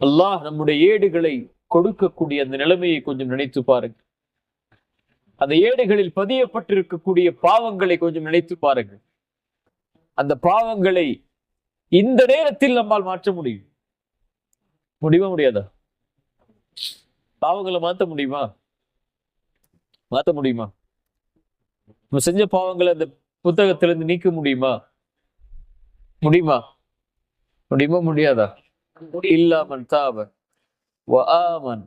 அல்லாஹ் நம்முடைய ஏடுகளை கொடுக்கக்கூடிய அந்த நிலைமையை கொஞ்சம் நினைத்து பாருங்க. அந்த ஏடுகளில் பதியப்பட்டிருக்கக்கூடிய பாவங்களை கொஞ்சம் நினைத்து பாருங்கள் அந்த பாவங்களை இந்த நேரத்தில் நம்மால் மாற்ற முடியும். முடியுமா முடியாதா? பாவங்களை மாத்த முடியுமா? மாத்த முடியுமா? நம்ம செஞ்ச பாவங்களை அந்த புத்தகத்திலிருந்து நீக்க முடியுமா? முடியுமா? முடியுமா? முடியாதா? إلا من تاب وآمن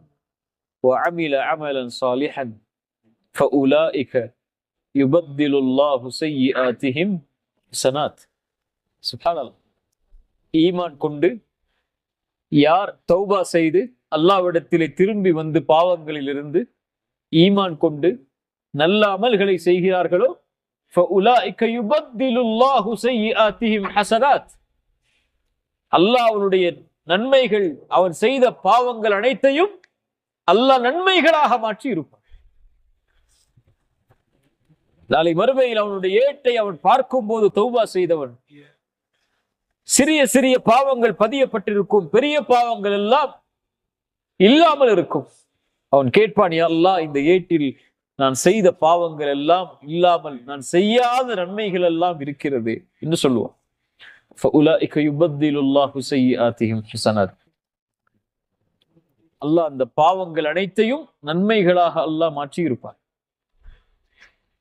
وعمل عملا صالحا فأولئك يبدل الله سيئاتهم حسنات سبحان الله ஈமான் கொண்டு யார் தௌபா செய்து அல்லாவிடத்திலே திரும்பி வந்து பாவங்களிலிருந்து ஈமான் கொண்டு நல்ல அமல்களை செய்கிறார்களோ فَأُولَٰئِكَ يُبَدِّلُ اللَّهُ سَيِّئَاتِهِمْ حَسَنَاتٍ அல்லாஹ் அவனுடைய நன்மைகள் அவன் செய்த பாவங்கள் அனைத்தையும் அல்லாஹ் நன்மைகளாக மாற்றி இருப்பான் நாளை மறுமையில் அவனுடைய ஏட்டை அவன் பார்க்கும் போது தௌபா செய்தவன். சிறிய சிறிய பாவங்கள் பதியப்பட்டிருக்கும் பெரிய பாவங்கள் எல்லாம் இல்லாமல் இருக்கும். அவன் கேட்பான் "யா அல்லாஹ் இந்த ஏட்டில் நான் செய்த பாவங்கள் எல்லாம் இல்லாமல் நான் செய்யாத நன்மைகள் எல்லாம் இருக்கிறது என்று சொல்லுவான். ஃபஉலாஇக யுபத்திலுல்லாஹு செய்யாத்தியும் ஹசனத் அல்லாஹ் அந்த பாவங்கள் அனைத்தையும் நன்மைகளாக அல்லாஹ் மாற்றி இருப்பார்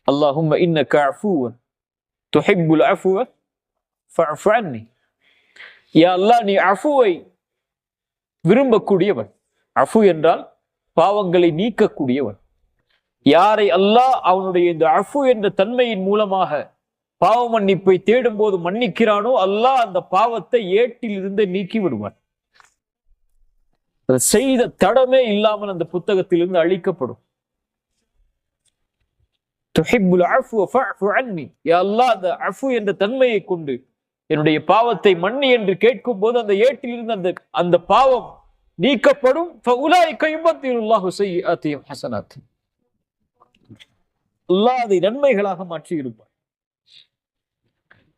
அல்லாஹும் அஃபூவன். துஹிப்புல் அஃபுவ ஃபஅஃபன்னி யா அல்லாஹ் நீ அஃபுவை விரும்பக்கூடியவன். அஃபு என்றால் பாவங்களை நீக்கக்கூடியவன். யாரை அல்லாஹ் அவனுடைய இந்த அஃபு என்ற தன்மையின் மூலமாக பாவ மன்னிப்பை தேடும் போது மன்னிக்கிறானோ அல்லாஹ் அந்த பாவத்தை ஏட்டில் இருந்து நீக்கி விடுவார் செய்த தடமே இல்லாமல் அந்த புத்தகத்திலிருந்து அழிக்கப்படும். அந்த அஃபு என்ற தன்மையை கொண்டு என்னுடைய பாவத்தை மண்ணி என்று கேட்கும் போது அந்த ஏட்டிலிருந்து அந்த அந்த பாவம் நீக்கப்படும். அல்லாஹ் நன்மைகளாக மாற்றி இருப்பார்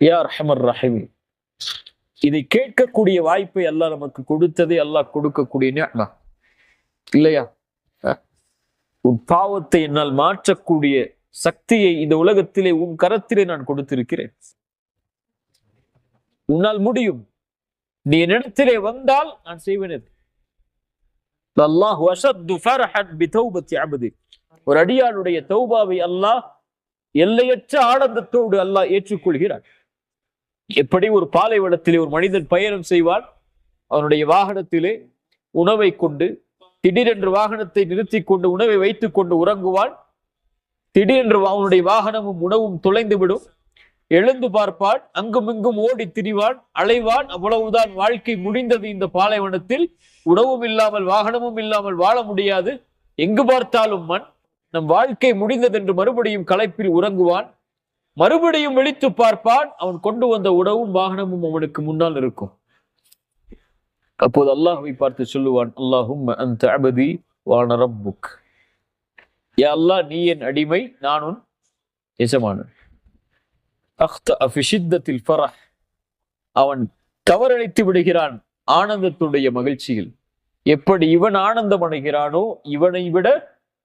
யார் ரஹமர் ரஹீம். இதை கேட்கக்கூடிய வாய்ப்பை எல்லாம் நமக்கு கொடுத்ததே எல்லாம் கொடுக்கக்கூடிய இல்லையா? உன் பாவத்தை என்னால் மாற்றக்கூடிய சக்தியை இந்த உலகத்திலே உன் கரத்திலே நான் கொடுத்திருக்கிறேன். உன்னால் முடியும். நீ என்னிடத்திலே வந்தால் நான் செய்வேன் அல்லாஹ் ஒரு அடியானுடைய தௌபாவை அல்லாஹ் எல்லையற்ற ஆனந்தத்தோடு அல்லாஹ் ஏற்றுக்கொள்கிறான். எப்படி ஒரு பாலைவனத்திலே ஒரு மனிதன் பயணம் செய்வான்? அவனுடைய வாகனத்திலே உணவை கொண்டு திடீரென்று வாகனத்தை நிறுத்தி கொண்டு உணவை வைத்துக் கொண்டு உறங்குவான். திடீரென்று அவனுடைய வாகனமும் உணவும் தொலைந்து விடும் எழுந்து பார்ப்பான் அங்குமிங்கும் ஓடி திரிவான் அலைவான். அவ்வளவுதான் வாழ்க்கை முடிந்தது இந்த பாலைவனத்தில். உணவும் இல்லாமல் வாகனமும் இல்லாமல் வாழ முடியாது. எங்கு பார்த்தாலும் மண். நம் வாழ்க்கை முடிந்தது என்று மறுபடியும் களைப்பில் உறங்குவான். மறுபடியும் விழித்து பார்ப்பான். அவன் கொண்டு வந்த உணவும் வாகனமும் அவனுக்கு முன்னால் இருக்கும். அப்போது அல்லாஹுவை பார்த்து சொல்லுவான் அல்லாஹும் அந்த அபதி வானரம் புக் ஏ அல்லாஹ் நீ என் அடிமை நான் உன் எஜமானன். அஹ்த ஃபரஹ். அவன் தவறளித்து விடுகிறான் ஆனந்தத்துடைய மகிழ்ச்சியில். எப்படி இவன் ஆனந்தம் அடைகிறானோ இவனை விட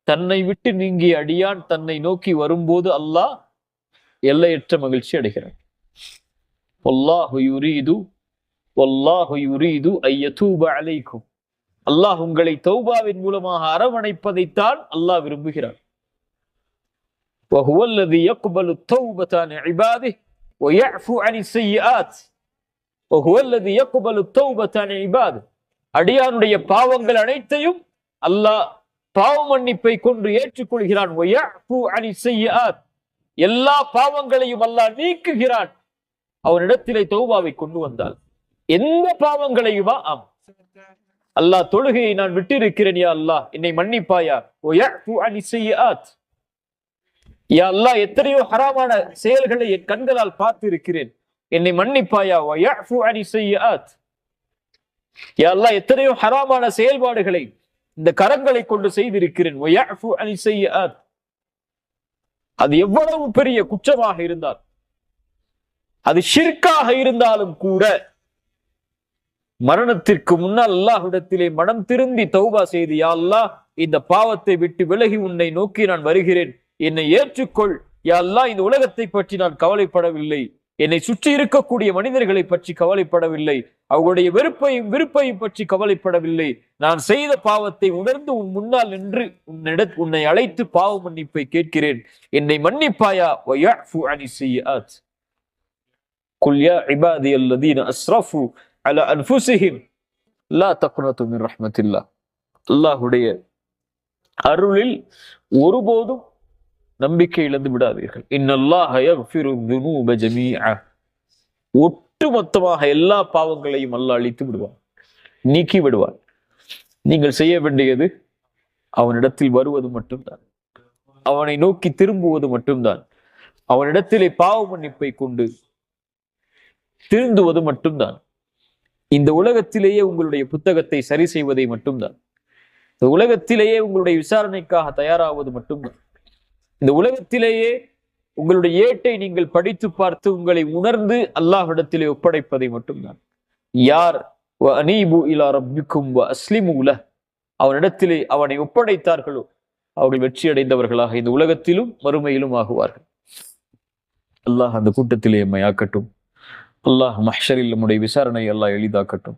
தன்னை விட்டு நீங்கிய அடியான் தன்னை நோக்கி வரும்போது அல்லாஹ் எல்லையற்ற மகிழ்ச்சி அடைகிறான் அல்லாஹ் உங்களை தௌபாவின் மூலமாக அரவணைப்பதைத்தான் அல்லாஹ் விரும்புகிறான். அடியானுடைய பாவங்கள் அனைத்தையும் அல்லாஹ் பாவ மன்னிப்பை கொண்டு ஏற்றுக்கொள்கிறான். எல்லா பாவங்களையும் அல்லாஹ் நீக்குகிறான். அவனிடத்திலே தௌபாவை கொண்டு வந்தால் எந்த பாவங்களையும்? ஆம். அல்லாஹ் தொழுகையை நான் விட்டிருக்கிறேன் யா அல்லாஹ். என்னை மன்னிப்பாயா? யா அல்லாஹ் எத்தனையோ ஹராமான செயல்களை என் கண்களால் பார்த்திருக்கிறேன். என்னை மன்னிப்பாயா? யா அல்லாஹ் எத்தனையோ ஹராமான செயல்பாடுகளை இந்த கரங்களை கொண்டு செய்திருக்கிறேன். அது எவ்வளவு பெரிய குற்றமாக இருந்தால் அது ஷிர்காக இருந்தாலும் கூட மரணத்திற்கு முன்னால் அல்லாஹ்விடத்திலே மனம் திரும்பி தௌபா செய்து யா அல்லாஹ் இந்த பாவத்தை விட்டு விலகி உன்னை நோக்கி நான் வருகிறேன். என்னை ஏற்றுக்கொள். யா அல்லாஹ் இந்த உலகத்தை பற்றி நான் கவலைப்படவில்லை. என்னை சுற்றி இருக்கக்கூடிய மனிதர்களை பற்றி கவலைப்படவில்லை. அவர்களுடைய வெறுப்பையும் விருப்பையும் பற்றி கவலைப்படவில்லை. நான் செய்த பாவத்தை உணர்ந்து உன் முன்னால் நின்று உன்னிட உன்னை அழைத்து பாவ மன்னிப்பை கேட்கிறேன். என்னை மன்னிப்பாயா? வயஃபு அனி செய்யாத் குல் யா இபாதி அல்லதீன அஸ்ரஃபு அல அன்ஃபுஸிஹிம் லா தக்னது அருளில் ஒருபோதும் நம்பிக்கை இழந்து விடாதீர்கள். இன்னல்லாஹ ஒட்டுமொத்தமாக எல்லா பாவங்களையும் அல்லாஹ் அழித்து விடுவான். நீக்கி விடுவான். நீங்கள் செய்ய வேண்டியது அவனிடத்தில் வருவது மட்டும்தான். அவனை நோக்கி திரும்புவது மட்டும்தான். அவனிடத்திலே பாவ மன்னிப்பை கொண்டு திருந்துவது மட்டும்தான். இந்த உலகத்திலேயே உங்களுடைய புத்தகத்தை சரி செய்வதை மட்டும்தான். இந்த உலகத்திலேயே உங்களுடைய விசாரணைக்காக தயாராவது மட்டும்தான். இந்த உலகத்திலேயே உங்களுடைய ஏட்டை நீங்கள் படித்து பார்த்து உங்களை உணர்ந்து அல்லாஹிடத்திலே ஒப்படைப்பதை மட்டும்தான். யார்? வ அனீபு இலா ரப்பிக்கும் வ அவனிடத்திலே அவனை ஒப்படைத்தார்களோ அவர்கள் வெற்றி அடைந்தவர்களாக இந்த உலகத்திலும் மறுமையிலும் ஆகுவார்கள். அல்லாஹ் அந்த கூட்டத்திலே எம்மை ஆக்கட்டும். அல்லாஹ் மஹரில் நம்முடைய விசாரணை அல்லாஹ் எளிதாக்கட்டும்.